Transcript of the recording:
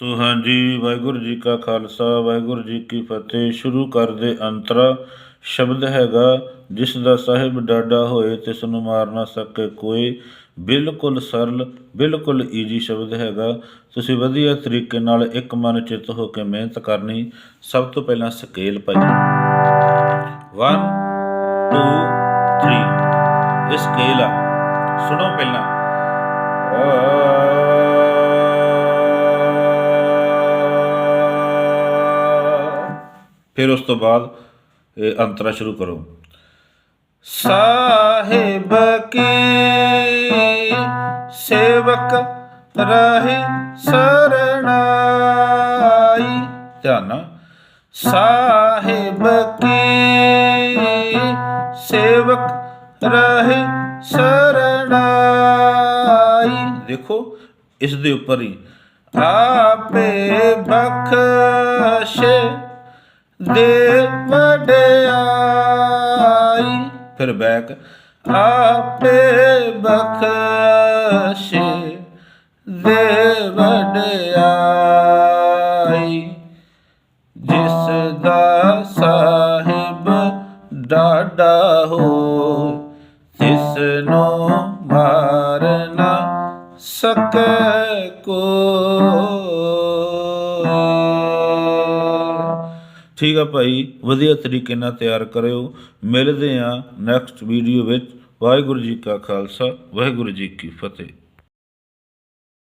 ਸੋ ਹਾਂਜੀ, ਵਾਹਿਗੁਰੂ ਜੀ ਕਾ ਖਾਲਸਾ, ਵਾਹਿਗੁਰੂ ਜੀ ਕੀ ਫਤਿਹ। ਸ਼ੁਰੂ ਕਰਦੇ ਅੰਤਰਾ ਸ਼ਬਦ ਹੈਗਾ, ਜਿਸ ਦਾ ਸਾਹਿਬ ਡਾਡਾ ਹੋਏ ਤਿਸ ਨੂੰ ਮਾਰ ਨਾ ਸਕੇ ਕੋਈ। ਬਿਲਕੁਲ ਸਰਲ, ਬਿਲਕੁਲ ਈਜੀ ਸ਼ਬਦ ਹੈਗਾ। ਤੁਸੀਂ ਵਧੀਆ ਤਰੀਕੇ ਨਾਲ ਇੱਕ ਮਨ ਚਿੱਤ ਹੋ ਕੇ ਮਿਹਨਤ ਕਰਨੀ, ਸਭ ਤੋਂ ਪਹਿਲਾਂ ਸਕੇਲ ਭਾਈ 1 2 3 ਇਹ ਸਕੇਲ ਆ। ਸੁਣੋ ਪਹਿਲਾਂ। ਫਿਰ ਉਸ ਤੋਂ ਬਾਅਦ ਇਹ ਅੰਤਰਾ ਸ਼ੁਰੂ ਕਰੋ ਸਾਹਿਬ ਕੀ ਸੇਵਕ ਰਹੇ ਸਰਣਾਈ ਧਿਆਨ ਨਾਲ ਸਾਹਿਬ ਕੀ ਸੇਵਕ ਰਹੇ ਸਰਣਾਈ ਦੇਖੋ ਇਸ ਦੇ ਉੱਪਰ ਹੀ ਆਪੇ ਬਖਸ਼ੇ ਦੇ ਵਡਿਆਈ। ਫਿਰ ਬੈਕ। ਆਪੇ ਬਖਸ਼ੇ ਦੇ ਵਡਿਆਈ। ਜਿਸ ਦਾ ਸਾਹਿਬ ਡਾਡਾ ਹੋ, ਤਿਸ ਨੂੰ ਮਾਰ ਨਾ ਸਕੈ ਠੀਕ ਆ ਭਾਈ, ਵਧੀਆ ਤਰੀਕੇ ਨਾਲ ਤਿਆਰ ਕਰਿਓ। ਮਿਲਦੇ ਆ ਨੈਕਸਟ ਵੀਡੀਓ ਵਿੱਚ। ਵਾਹਿਗੁਰੂ ਜੀ ਕਾ ਖਾਲਸਾ, ਵਾਹਿਗੁਰੂ ਜੀ ਕੀ ਫਤਿਹ।